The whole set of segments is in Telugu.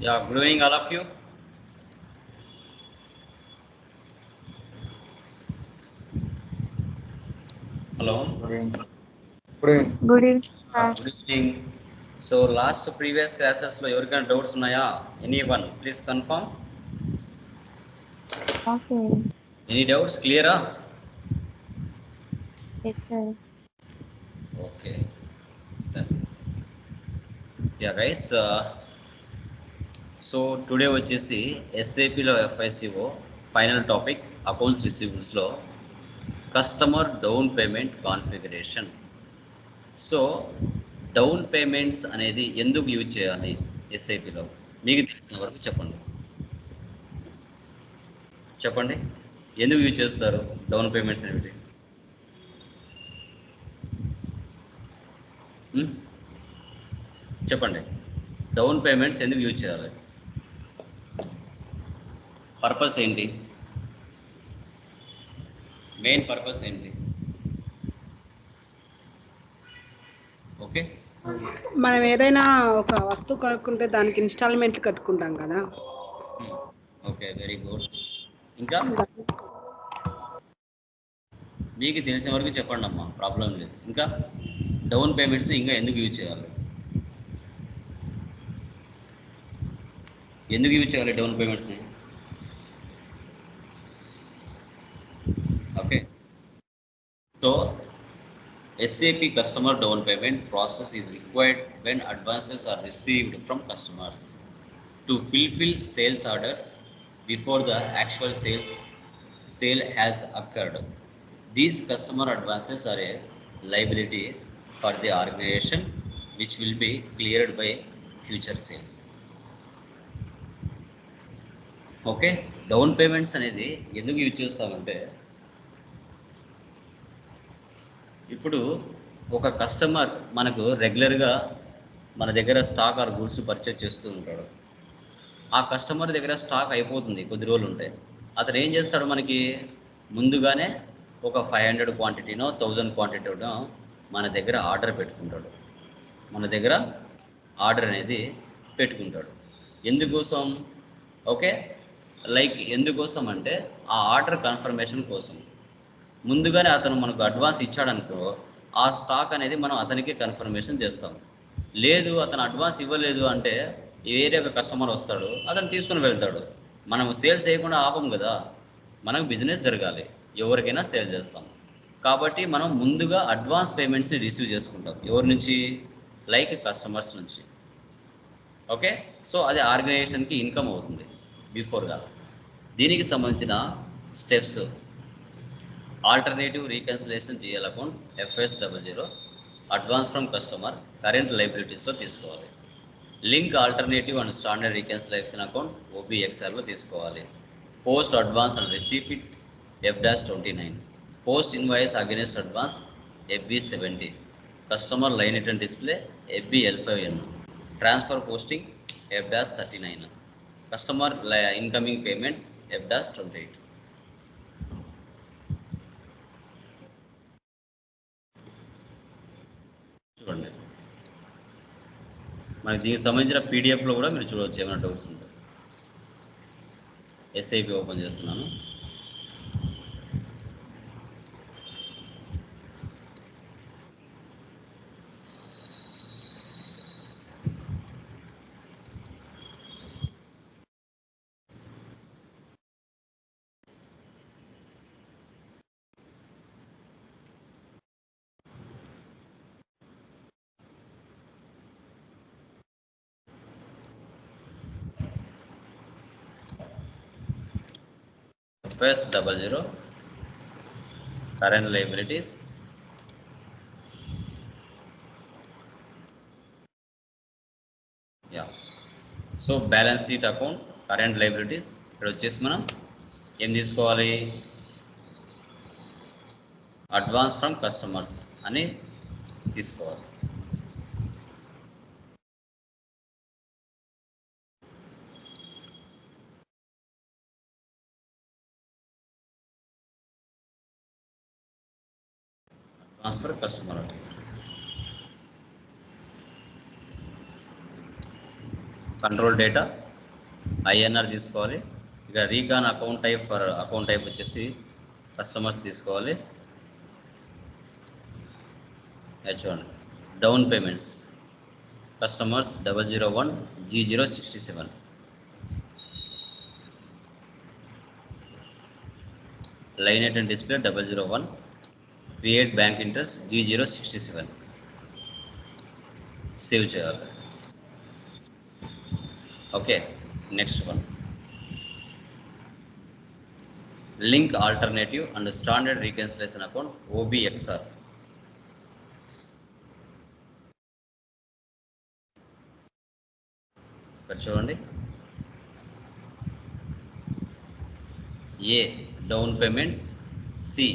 Yeah, good evening, all of you. Hello. Good evening good evening good evening Uh, sir good evening. So last previous క్లాసెస్లో ఎవరికైనా డౌట్స్ ఉన్నాయా any one please confirm sir any doubts క్లియరా yes sir okay yeah guys so today వచ్చేసి ఎస్ఏపిలో FICO final topic accounts రిసీవబుల్స్లో customer down payment configuration. So down payments అనేది ఎందుకు యూజ్ చేయాలి ఎస్ఐపిలో మీకు తెలిసిన వరకు చెప్పండి. చెప్పండి. ఎందుకు యూజ్ చేస్తారు డౌన్ పేమెంట్స్ అనేవి? చెప్పండి. డౌన్ పేమెంట్స్ ఎందుకు యూజ్ చేయాలి? పర్పస్ ఏంటి? మెయిన్ పర్పస్ ఏంటి? ఓకే. మనం ఏదైనా ఒక వస్తువు కొనుక్కుంటే దానికి ఇన్స్టాల్మెంట్లు కట్టుకుంటాం కదా. Okay very good. ఇంకా? మీకు తెలిసిన వరకు చెప్పండి అమ్మా ప్రాబ్లం లేదు. ఇంకా? డౌన్ పేమెంట్స్ ఇంకా ఎందుకు యూజ్ చేయాలి? ఎందుకు యూజ్ చేయాలి డౌన్ పేమెంట్స్ని? SAP customer down payment process is required when advances are received from customers to fulfill sales orders before the actual sales sale has occurred. These customer advances are a liability for the organization which will be cleared by future sales. Okay down payments అనేది ఎందుకు యూజ్ చేస్తామంటే ఇప్పుడు ఒక కస్టమర్ మనకు రెగ్యులర్గా మన దగ్గర స్టాక్ ఆర్ గూడ్స్ పర్చేజ్ చేస్తూ ఉంటాడు. ఆ కస్టమర్ దగ్గర స్టాక్ అయిపోతుంది కొద్ది రోజులు ఉంటాయి అతను ఏం చేస్తాడు మనకి? ముందుగానే ఒక ఫైవ్ హండ్రెడ్ క్వాంటిటీనో థౌజండ్ క్వాంటిటీనో మన దగ్గర ఆర్డర్ పెట్టుకుంటాడు. మన దగ్గర ఆర్డర్ అనేది పెట్టుకుంటాడు. ఎందుకోసం? ఓకే? లైక్ ఎందుకోసం అంటే ఆ ఆర్డర్ కన్ఫర్మేషన్ కోసం. ముందుగానే అతను మనకు అడ్వాన్స్ ఇచ్చాడనుకో ఆ స్టాక్ అనేది మనం అతనికి కన్ఫర్మేషన్ చేస్తాం. లేదు అతను అడ్వాన్స్ ఇవ్వలేదు అంటే వేరే ఒక కస్టమర్ వస్తాడు అతను తీసుకుని వెళ్తాడు. మనం సేల్స్ చేయకుండా ఆపం కదా. మనకు బిజినెస్ జరగాలి. ఎవరికైనా సేల్ చేస్తాం. కాబట్టి మనం ముందుగా అడ్వాన్స్ పేమెంట్స్ని రిసీవ్ చేసుకుంటాం. ఎవరి నుంచి? లైక్ కస్టమర్స్ నుంచి. ఓకే? సో అది ఆర్గనైజేషన్కి ఇన్కమ్ అవుతుంది. బిఫోర్గా దీనికి సంబంధించిన steps alternative reconciliation GL account FS double zero advance from customer current లైబిలిటీస్లో తీసుకోవాలి. Link alternative and standard reconciliation account ఓబీఎక్స్ఆర్లో తీసుకోవాలి. Post advance and receipt F dash twenty nine post invoice against advance FB seventy customer line return display FB L five N transfer posting F dash thirty nine customer incoming payment F dash twenty eight చూడండి మనకి దీనికి సంబంధించిన పీడిఎఫ్లో కూడా మీరు చూడవచ్చు ఏమైనా డౌట్స్ ఉంటాయి ఎస్ఐపి ఓపెన్ చేస్తున్నాను. FS double zero current liabilities yeah so balance sheet account current liabilities ఇక్కడ వచ్చేసి మనం ఏం తీసుకోవాలి? అడ్వాన్స్ ఫ్రమ్ కస్టమర్స్ అని తీసుకోవాలి. Transfer customer control data INR తీసుకోవాలి. ఇక్కడ recon account type for account type వచ్చేసి కస్టమర్స్ తీసుకోవాలి. చూడండి down payments customers double zero one G zero sixty seven line item display double zero one create bank interest G zero sixty seven save చేయాలి okay next one link alternative and standard reconciliation account OBXR ఇక్కడ చూడండి ఏ డౌన్ పేమెంట్స్ సి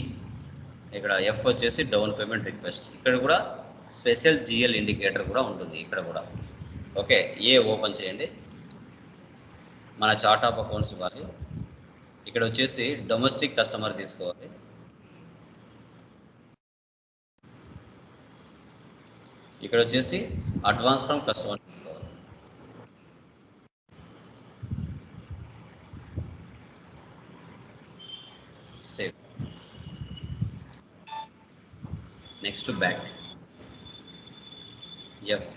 ఇక్కడ ఎఫ్ వచ్చేసి డౌన్ పేమెంట్ రిక్వెస్ట్ ఇక్కడ కూడా స్పెషల్ జిఎల్ ఇండికేటర్ కూడా ఉంటుంది ఇక్కడ కూడా. ఓకే ఏ ఓపెన్ చేయండి. మన చార్ట్ ఆఫ్ అకౌంట్స్ ఇవ్వాలి. ఇక్కడ వచ్చేసి డొమెస్టిక్ కస్టమర్ తీసుకోవాలి. ఇక్కడ వచ్చేసి అడ్వాన్స్ ఫ్రమ్ కస్టమర్ తీసుకోవాలి save next back F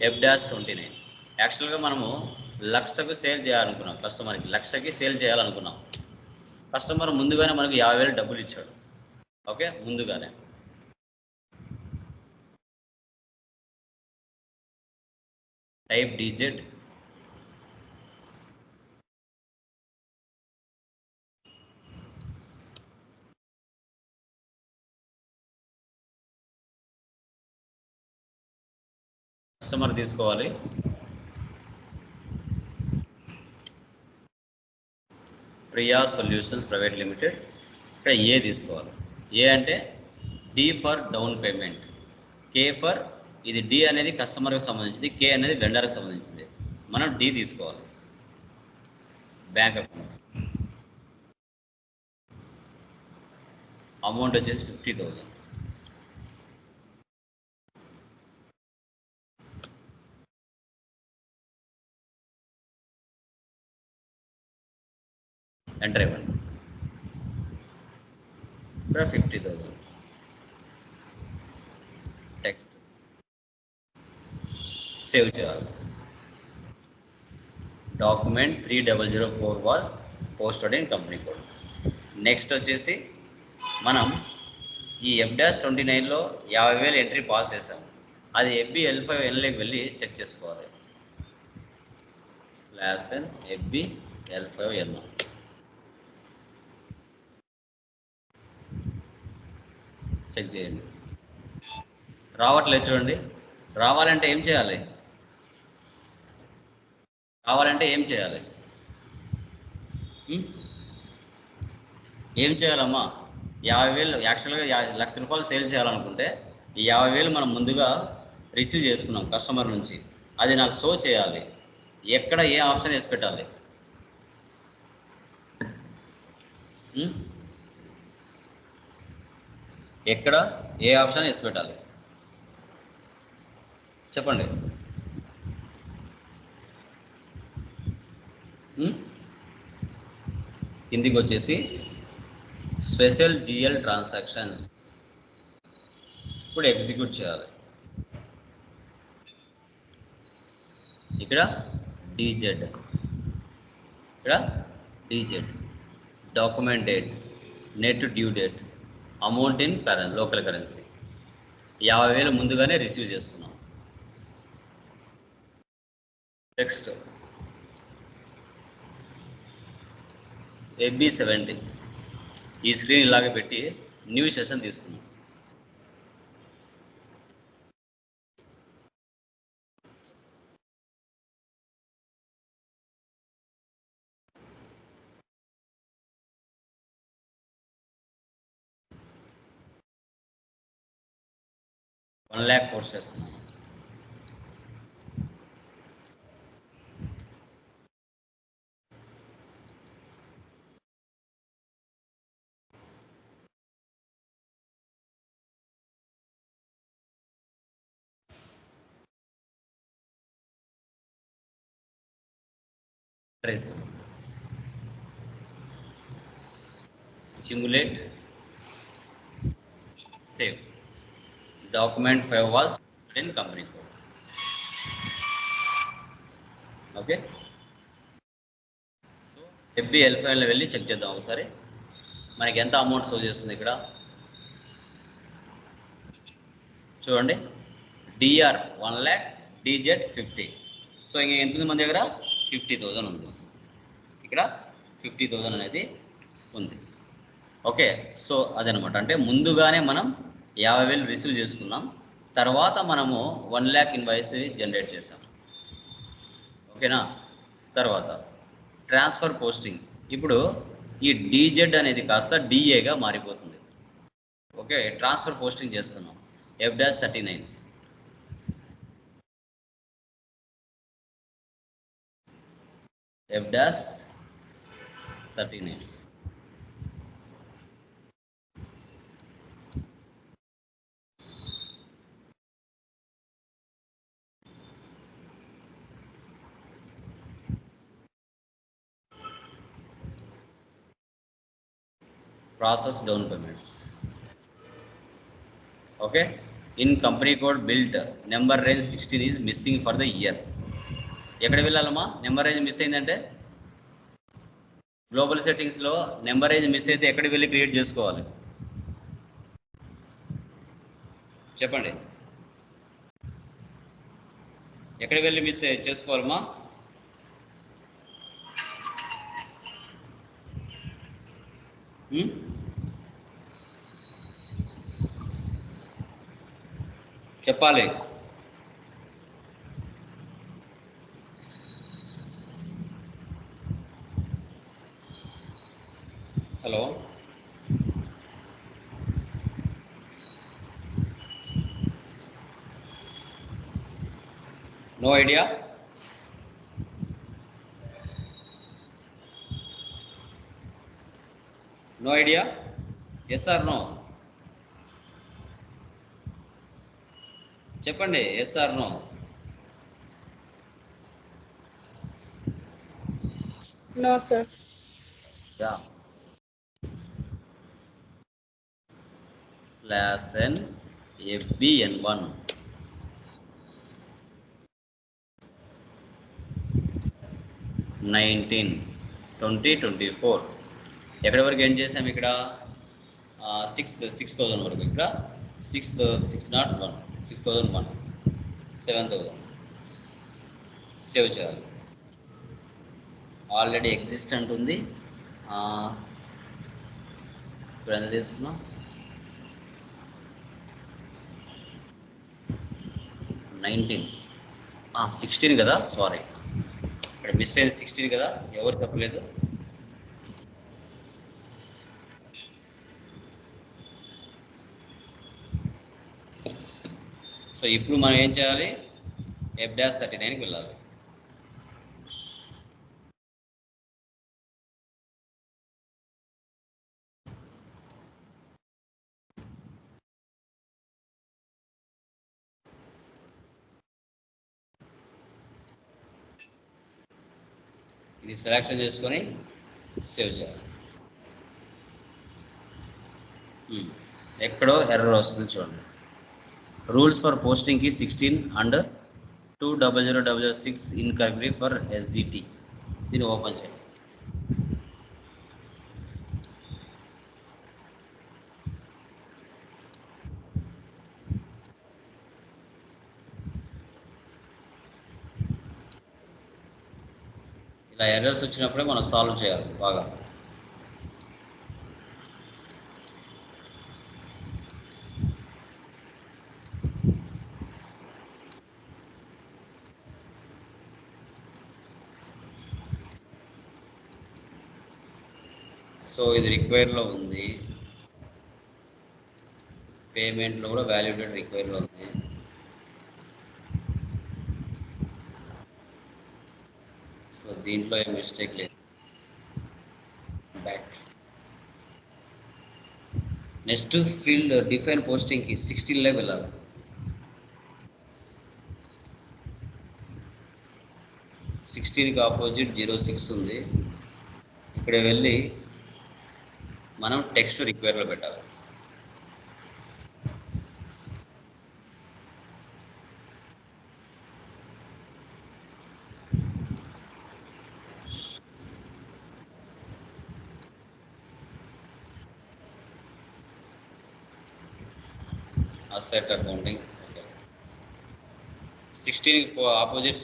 F dash twenty nine యాక్చువల్గా మనము లక్షకు సేల్ చేయాలనుకున్నాం. కస్టమర్కి లక్షకి సేల్ చేయాలనుకున్నాం. కస్టమర్ ముందుగానే మనకు యాభై వేలు డబ్బులు ఇచ్చాడు. ఓకే ముందుగానే. టైప్ డీజెడ్ కస్టమర్ తీసుకోవాలి. ప్రియా సొల్యూషన్స్ ప్రైవేట్ లిమిటెడ్ ఇక్కడ ఏ తీసుకోవాలి? ఏ అంటే D for down payment. K for ఇది డి అనేది కస్టమర్కి సంబంధించింది కే అనేది వెండర్కి సంబంధించింది. మనం డి తీసుకోవాలి. Bank account. అమౌంట్ వచ్చేసి ఫిఫ్టీ థౌజండ్ ఎంటర్ ఇవ్వండి ఇక్కడ ఫిఫ్టీ థౌజండ్ టెక్స్ట్ సేవ్ చేయాలి document three double zero four was posted in company code next వచ్చేసి మనం ఈ ఎఫ్ డాష్ ట్వంటీ నైన్లో యాభై వేలు ఎంట్రీ పాస్ చేసాం అది ఎఫ్బి ఎల్ ఫైవ్ ఎన్లోకి వెళ్ళి చెక్ చేసుకోవాలి. Slash N FB L five N check చేయండి. రావట్లేదు చూడండి. రావాలంటే ఏం చేయాలి? రావాలంటే ఏం చేయాలి? ఏం చేయాలమ్మా? యాభై వేలు యాక్చువల్గా లక్ష రూపాయలు సేల్ చేయాలనుకుంటే ఈ యాభై వేలు మనం ముందుగా రిసీవ్ చేసుకున్నాం కస్టమర్ నుంచి. అది నాకు షో చేయాలి. ఎక్కడ ఏ ఆప్షన్ వేసి పెట్టాలి? ఎక్కడ? ఏ ఆప్షన్ వేసి పెట్టాలి? చెప్పండి. కిందికి వచ్చేసి స్పెషల్ జిఎల్ ట్రాన్సాక్షన్స్ ఇప్పుడు ఎగ్జిక్యూట్ చేయాలి. ఇక్కడ డీజెడ్ ఇక్కడ DZ document date net due date amount in currency local currency. యాభై వేలు ముందుగానే రిసీవ్ చేసుకున్నాం. నెక్స్ట్. FB seventy. ఈ స్క్రీన్ ఇలాగే పెట్టి న్యూ సెషన్ తీసుకున్నాం వన్ ల్యాక్ పోస్ట్ చేస్తున్నాను trace simulate save document 5 was in company code. Okay so FB L ఫైల్లో వెళ్ళి చెక్ చేద్దాం ఒకసారి మనకి ఎంత అమౌంట్ సో చేస్తుంది ఇక్కడ? చూడండి. DR one lakh DZ fifty so ఇంక ఎంత ఉంది మన దగ్గర? ఫిఫ్టీ థౌజండ్ ఉంది. ఇక్కడ ఫిఫ్టీ థౌజండ్ అనేది ఉంది. ఓకే సో అదనమాట. అంటే ముందుగానే మనం యాభై వేలు రిసీవ్ చేసుకున్నాం. తర్వాత మనము వన్ ల్యాక్ ఇన్వాయిస్ జనరేట్ చేసాం ఓకేనా? తర్వాత ట్రాన్స్ఫర్ పోస్టింగ్. ఇప్పుడు ఈ డీజెడ్ అనేది కాస్త డిఏగా మారిపోతుంది. ఓకే ట్రాన్స్ఫర్ పోస్టింగ్ చేస్తున్నాం. F dash thirty nine. F dash thirty nine. Process down payments. Okay? In company code built number range 16 is missing for the year. ఎక్కడ వెళ్ళాలమ్మా? నెంబర్ రేంజ్ మిస్ అయిందంటే? గ్లోబల్ సెట్టింగ్స్లో నెంబర్ రేంజ్ మిస్ అయితే ఎక్కడికి వెళ్ళి క్రియేట్ చేసుకోవాలి? చెప్పండి. ఎక్కడికి వెళ్ళి మిస్ చేసుకోవాలమ్మా? Hmm? చెప్పాలి hello no idea no idea S R no చెప్పండి S R no no sir ya slash N FBN one nineteen twenty twenty four ఎక్కడి వరకు ఏం చేసాం ఇక్కడ? సిక్స్ సిక్స్ థౌజండ్ వరకు ఇక్కడ. Six six not one six thousand one seven thousand save చేయాలి. ఆల్రెడీ ఎగ్జిస్టెంట్ ఉంది. ఇప్పుడు ఎంత తీసుకున్నాం? నైన్టీన్. సిక్స్టీన్ కదా? సారీ ఇక్కడ మిస్ అయింది సిక్స్టీన్ కదా? ఎవరు తప్పలేదు సో ఇప్పుడు మనం ఏం చేయాలి? ఎఫ్ డాష్ థర్టీ నైన్కి వెళ్ళాలి. ఇది సెలెక్షన్ చేసుకొని సేవ్ చేయాలి. Hmm. ఎక్కడో ఎర్రర్ వస్తుంది చూడండి. Rules for పోస్టింగ్కి sixteen and two double zero double zero six in correctly for SGT దీన్ని ఓపెన్ చేయండి ఇలా ఎర్రర్స్ వచ్చినప్పుడే మనం సాల్వ్ చేయాలి. బాగా. సో ఇది రిక్వైర్లో ఉంది. పేమెంట్లో కూడా వ్యాలిడేట్ రిక్వైర్లో ఉంది. సో దీంట్లో ఏం మిస్టేక్ లేదు. బ్యాక్ నెక్స్ట్ ఫీల్డ్ డిఫైన్ పోస్టింగ్కి సిక్స్టీన్లో వెళ్ళాలి. సిక్స్టీన్కి ఆపోజిట్ జీరో సిక్స్ ఉంది. ఇక్కడ వెళ్ళి మనం టెక్స్ట్ రిక్వైర్లో పెట్టాలి. Asset accounting sixteen opposite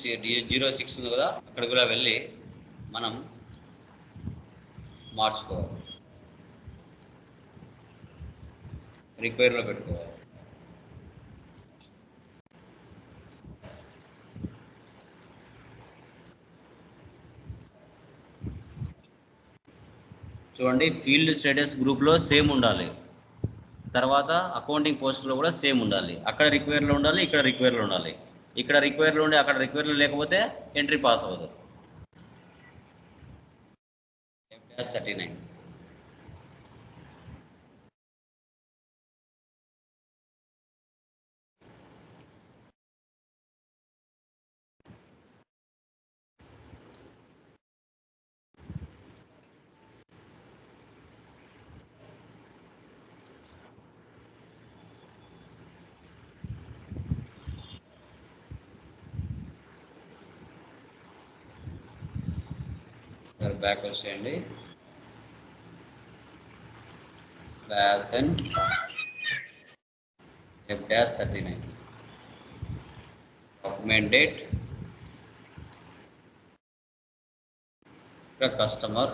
zero six ఉంది కదా అక్కడ కూడా వెళ్ళి మనం మార్చుకోవాలి. రిక్వైర్లో పెట్టుకోవాలి. చూడండి ఫీల్డ్ స్టేటస్ గ్రూప్లో సేమ్ ఉండాలి. తర్వాత అకౌంటింగ్ పోస్ట్లో కూడా సేమ్ ఉండాలి. అక్కడ రిక్వైర్లో ఉండాలి ఇక్కడ రిక్వైర్లో ఉండాలి. ఇక్కడ రిక్వైర్లో ఉండి అక్కడ రిక్వైర్లో లేకపోతే ఎంట్రీ పాస్ అవ్వదు. థర్టీ నైన్ బ్యాక్ వచ్చేయండి slash and F dash thirty nine document date ఇక్కడ customer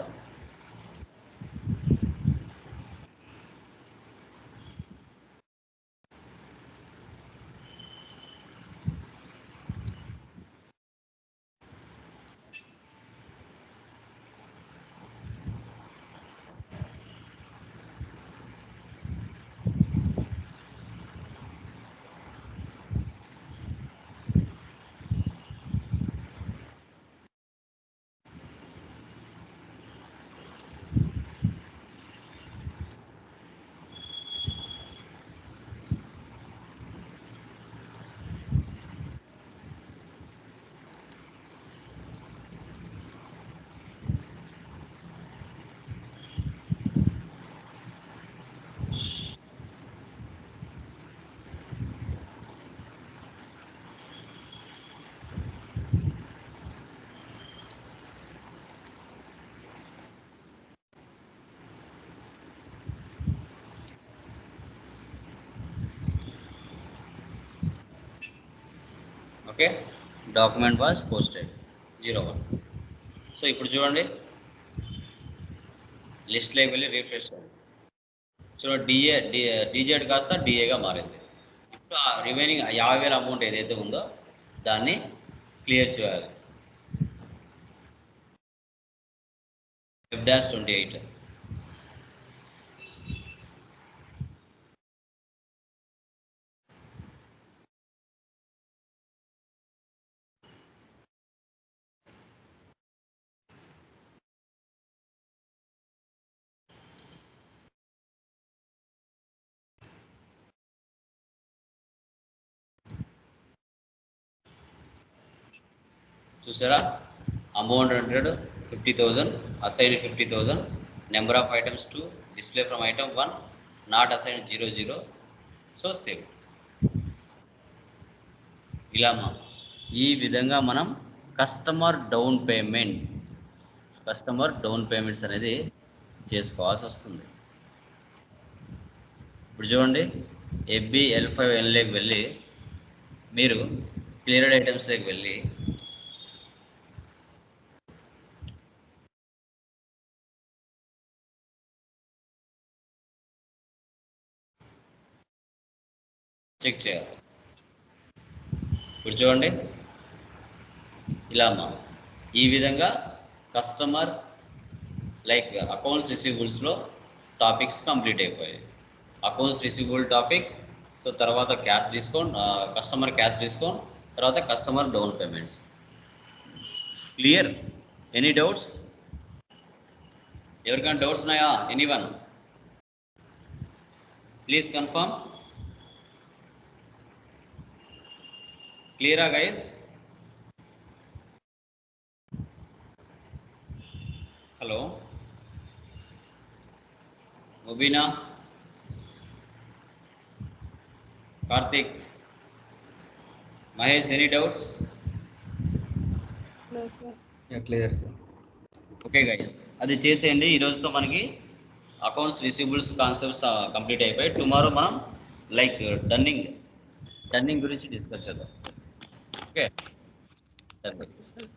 okay? Document was posted zero one so ఇప్పుడు చూడండి. లిస్ట్లోకి వెళ్ళి రీఫ్రెష్ చేయండి. చూడండి డిఏ డిజెడ్ కాస్త డిఏగా మారింది. ఇప్పుడు ఆ రిమైనింగ్ యాభై వేల అమౌంట్ ఏదైతే ఉందో దాన్ని క్లియర్ చేయాలి. ఎఫ్ డాష్ ట్వంటీ ఎయిట్ చూసారా? Amount hundred fifty thousand assign fifty thousand number of items to display from item one not assign zero zero. So save ఇలా మా ఈ విధంగా మనం customer down payment customer down payments అనేది చేసుకోవాల్సి వస్తుంది. ఇప్పుడు చూడండి ఎఫ్బి ఎల్ ఫైవ్ ఎన్లోకి వెళ్ళి మీరు క్లియర్డ్ ఐటమ్స్లోకి వెళ్ళి చెక్ చేయాలి. ఇప్పుడు చూడండి. ఇలామా ఈ విధంగా కస్టమర్ లైక్ అకౌంట్స్ రిసీవబుల్స్లో టాపిక్స్ కంప్లీట్ అయిపోయాయి. అకౌంట్స్ రిసీవబుల్ టాపిక్ సో తర్వాత cash discount customer cash discount తర్వాత customer down payments clear any doubts ఎవరికైనా డౌట్స్ ఉన్నాయా? ఎనీ వన్ ప్లీజ్ కన్ఫర్మ్ క్లియరా guys? Hello? Mubeena? Karthik? Mahesh any doubts clear sir okay guys అది చేసేయండి. ఈ రోజుతో మనకి అకౌంట్స్ రిసీబుల్స్ కాన్సెప్ట్స్ కంప్లీట్ అయిపోయి టుమారో మనం లైక్ డన్నింగ్ డన్నింగ్ గురించి డిస్కస్ చేద్దాం. Okay sir